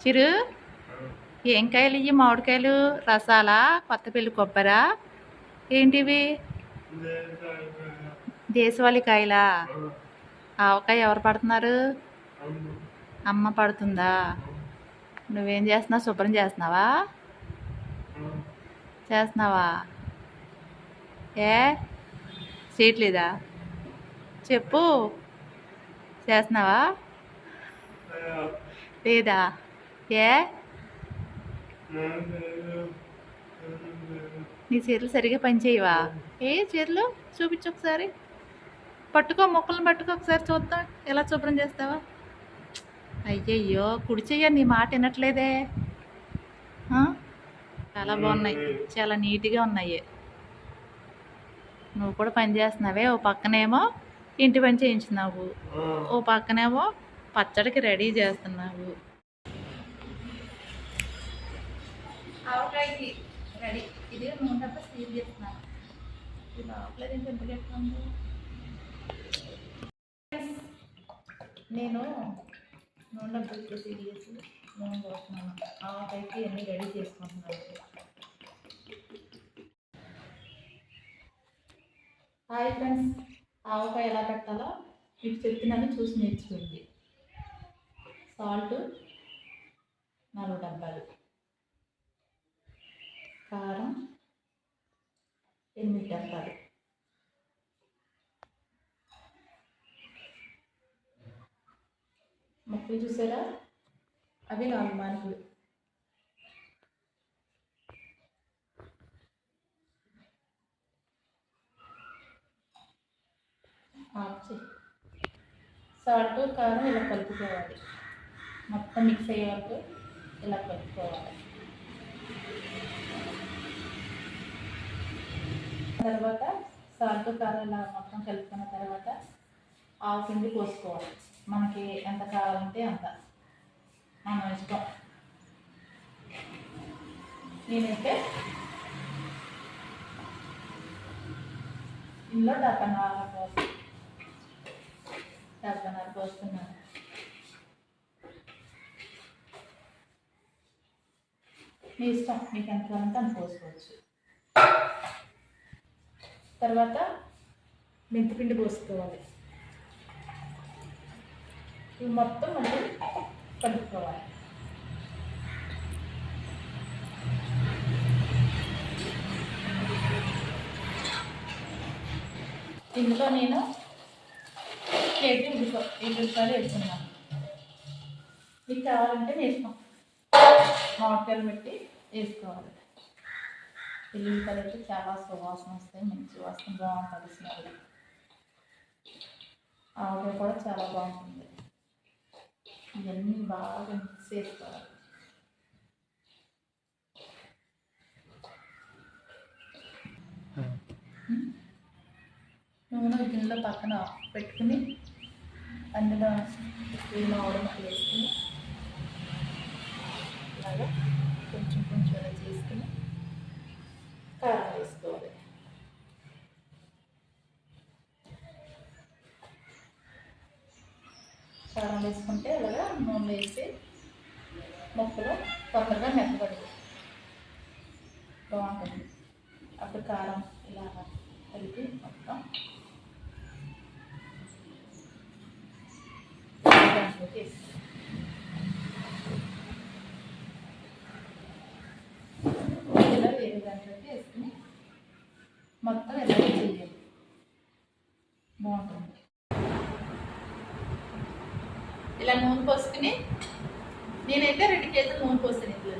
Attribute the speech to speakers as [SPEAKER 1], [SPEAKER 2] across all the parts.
[SPEAKER 1] చిరు ఏం కాయలు ఇవి మామిడికాయలు రసాలా కొత్త పెళ్ళి కొబ్బరా? ఏంటివి? దేశవాళీ కాయలా? ఆవకాయ ఎవరు పడుతున్నారు? అమ్మ పడుతుందా? నువ్వేం చేస్తున్నావు? శుభ్రం చేస్తున్నావా? చేస్తున్నావా? ఏ? చేయట్లేదా చెప్పు. చేస్తున్నావా? లేదా? ఏ నీ చీరలు సరిగా పనిచేయవా? ఏ చీరలు? చూపించు ఒకసారి. పట్టుకో మొక్కలను పట్టుకో ఒకసారి చూద్దాం. ఎలా శుభ్రం చేస్తావా? అయ్యయ్యో కుడి చెయ్య నీ మాట వినట్లేదే. చాలా బాగున్నాయి. చాలా నీట్గా ఉన్నాయి. నువ్వు కూడా పని చేస్తున్నావే. ఓ పక్కనేమో ఇంటి పని చేయించున్నావు. ఓ పక్కనేమో పచ్చడికి రెడీ చేస్తున్నావు. ఆవకాయకి రెడీ. ఇది మూడు డబ్బా సీల్ చేస్తున్నాను. ఇది బాగలేదు ఏంటి ఎంత చెప్తుంది నేను నూనె డబ్బా సీల్ చేసి నూనె పోస్తున్నాను. ఆవకాయకి అన్నీ రెడీ చేసుకుంటున్నాను. హాయ్ ఫ్రెండ్స్ ఆవకాయ ఎలా పెట్టాలో మీకు చెప్తున్నాను చూసి నేర్చుకోండి. సాల్ట్ నాలుగు డబ్బాలు కారం ఎనిమిది డబ్బాలు చూసారా? అవి నాలుగు మానుకులు సాల్ట్ కారం ఇలా కలుపుకోవాలి. మొత్తం మిక్స్ అయ్యేవరకు ఇలా కలుపుకోవాలి. తర్వాత సాల్ట్ కారం మొత్తం కలుపుకున్న తర్వాత ఆవు పిండి పోసుకోవాలి. మనకి ఎంత కావాలంటే అంత. మనం ఇష్టం. నేనైతే ఇందులో డబ్బన్నర పోసి డబ్బన్నర పోస్తున్నాను. మీ ఇష్టం. మీకు ఎంత కావాలంటే అంత పోసుకోవచ్చు. తర్వాత మెంతిపిండి పోసుకోవాలి. ఇవి మొత్తం మనం కలుపుకోవాలి. దీంట్లో నేను కేజీ ఉల్లిపాయ ఉల్లిపాయలు వేసుకున్నాను. మీకు కావాలంటే వేసుకోం మామిడికాయలు పెట్టి వేసుకోవాలి. ఉల్లిపాయలు అయితే చాలా సువాసన వస్తాయి మంచి వాసన బాగుంటుంది స్మెల్ ఆవిడ కూడా చాలా బాగుంటుంది. ఇవన్నీ బాగా మిక్స్ చేసుకోవాలి. నూనె గిన్నెలో పక్కన పెట్టుకుని అందులో ఈ మామిడి వేసుకుని అలాగా కొంచెం కొంచెం అలా చేసుకుని కారం వేసుకోవాలి కారం వేసుకుంటే అలాగా నూనె వేసి ముక్కలు తొందరగా మెత్తబడి బాగుంటుంది. అప్పుడు కారం ఇలా కలిపి మొత్తం దాంట్లోకి ఇలా వేరే దాంట్లోకి వేసుకుని మొత్తం ఎలా చేయాలి? బాగుంటుంది. ఇలా నూనె పోసుకుని నేనైతే రెండు కేజీలు నూనె పోసాను ఇందులో.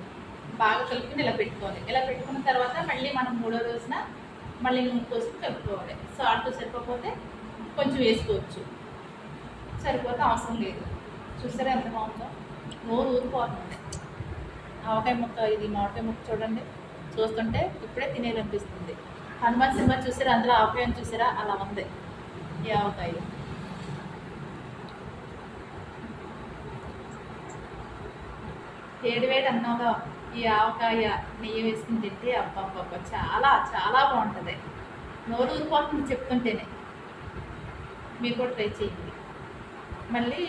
[SPEAKER 1] బాగా కలుపుకుని ఇలా పెట్టుకోవాలి. ఇలా పెట్టుకున్న తర్వాత మళ్ళీ మనం మూడో రోజున మళ్ళీ నూనె పోసుకుని కలుపుకోవాలి. సాల్ట్ సరిపోతే కొంచెం వేసుకోవచ్చు. సరిపోతే అవసరం లేదు. చూసారా ఎంత బాగుందో? నోరు ఊరిపోతుంది. ఆవకాయ ముక్క ఇది మామిడికాయ ముక్క చూడండి. చూస్తుంటే ఇప్పుడే తినేయాలనిపిస్తుంది. హనుమాన్ సినిమా చూసారా? అందులో ఆవకాయని చూసారా? అలా ఉంది. ఈ ఆవకాయ. వేడి వేడి అన్నంలో ఈ ఆవకాయ నెయ్యి వేసుకుని తింటే అబ్బబ్బబ్బ చాలా చాలా బాగుంటుంది. నోరు ఊరిపోతుంది చెప్తుంటేనే. మీరు కూడా ట్రై చేయండి. మళ్ళీ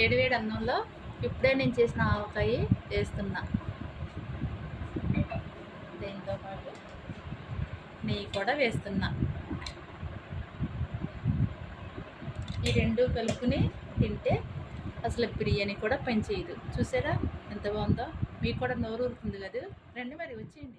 [SPEAKER 1] ఏడు వేడి అన్నంలో ఇప్పుడే నేను చేసిన ఆవకాయ వేస్తున్నా. దీంతో పాటు నెయ్యి కూడా వేస్తున్నా. ఈ రెండు కలుపుకుని తింటే అసలు బిర్యానీ కూడా పనిచేయదు చూసారా? ఎంత బాగుందో? మీకు కూడా నోరు ఊరుతుంది కదా? రండి మరి వచ్చేయండి.